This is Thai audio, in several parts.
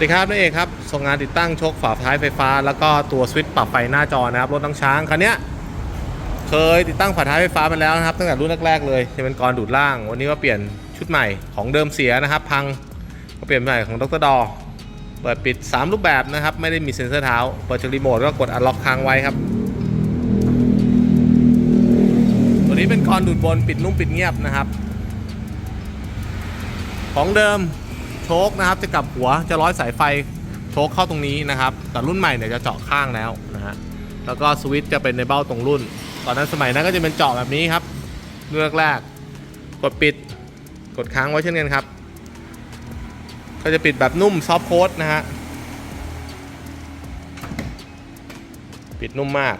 สวัสดีครับนั่นเองครับส่งงานติดตั้งชคฝาท้ายไฟฟ้า แล้วก็ตัวสวิตช์ปรับไฟหน้าจอนะครับรถตั้งช้างคันนี้เคยติดตั้งฝาท้ายไฟฟ้ามาแล้วนะครับตั้งแต่รุ่นแรกๆเลยจะเป็นกรดูดล่าง วันนี้ก็เปลี่ยนชุดใหม่ของเดิมเสียนะครับ พังก็เปลี่ยนใหม่ของดรดอเปิดปิด 3 รูปแบบนะครับ ไม่ได้มีเซ็นเซอร์เท้าเปิดจากรีโมทก็กดอัลล็อกค้างไว้ครับ ตัวนี้เป็นกรดูดบนปิดนุ่มปิดเงียบนะครับ ของเดิม โชคนะครับจะกลับหัวจะร้อยสายไฟโชคเข้าตรงนี้นะครับ แต่รุ่นใหม่เนี่ยจะเจาะข้างแล้วนะฮะแล้วก็สวิตช์จะเป็นในเบ้าตรงรุ่น ตอนนั้นสมัยนั้นก็จะเป็นเจาะแบบนี้ครับเลือกแรกกดปิดกดค้างไว้เช่นกันครับ ก็จะปิดแบบนุ่มซอฟต์โค้ดนะฮะปิดนุ่มมาก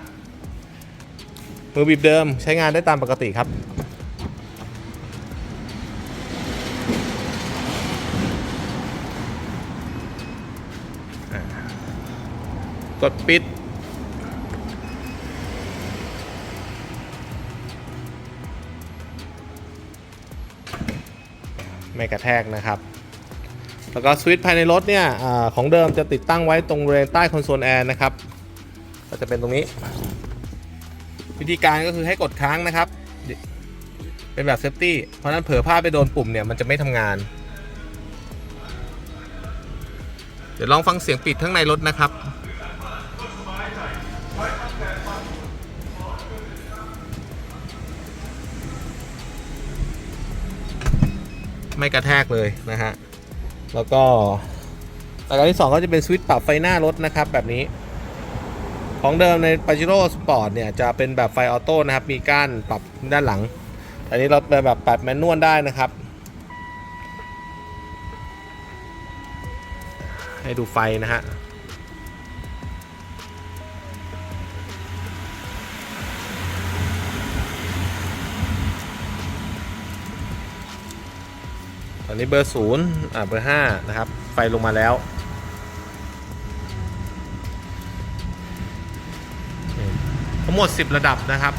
มือบีบเดิมใช้งานได้ตามปกติครับ กดปิด ไม่กระแทกนะครับ แล้วก็สวิตช์ภายในรถเนี่ยอของเดิมจะติดตั้งไว้ตรงบริเวณใต้คอนโซลแอร์นะครับ ก็จะเป็นตรงนี้ วิธีการก็คือให้กดค้างนะครับ เป็นแบบเซฟตี้ เพราะฉะนั้นเผลอพลาดไปโดนปุ่มเนี่ยมันจะไม่ทำงาน เดี๋ยวลองฟังเสียงปิดข้างในรถนะครับไม่กระแทกเลยนะฮะ แล้วก็ราการที่ 2 ก็จะเป็นสวิตช์ปรับไฟหน้ารถนะครับ แบบนี้ ของเดิมใน Pajero Sport เนี่ย จะเป็นแบบไฟออโต้นะครับ มีก้านปรับด้านหลัง อันนี้เราเป็นแบบปรับแมนนวลได้นะครับ ให้ดูไฟนะฮะตอนนี้เบอร์ศูนย์อ่าเบอร์ห้านะครับ ไฟลงมาแล้วทั้งหมด 10 ระดับนะครับ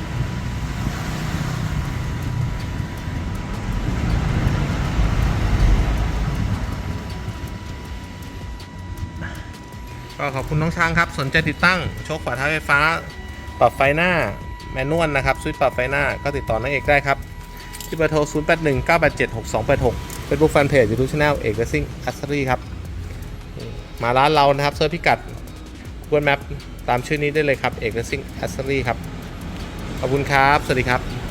ก็ขอบคุณน้องช้างครับ สนใจติดตั้งโชคฝาท้ายไฟฟ้า ปรับไฟหน้าแมนนวลนะครับสวิตช์ปรับไฟหน้าก็ติดต่อนักเอกได้ครับ ที่เบอร์โทร 0 8 1 9 8 7 6 2 8 6 Facebook Fanpage YouTube Channel เอกซิ่งอัสซรีครับมาร้านเรานะครับเซิร์ชพิกัด Google Map ตามชื่อนี้ได้เลยครับเอกซิ่งอัสซรีครับขอบคุณครับ สวัสดีครับ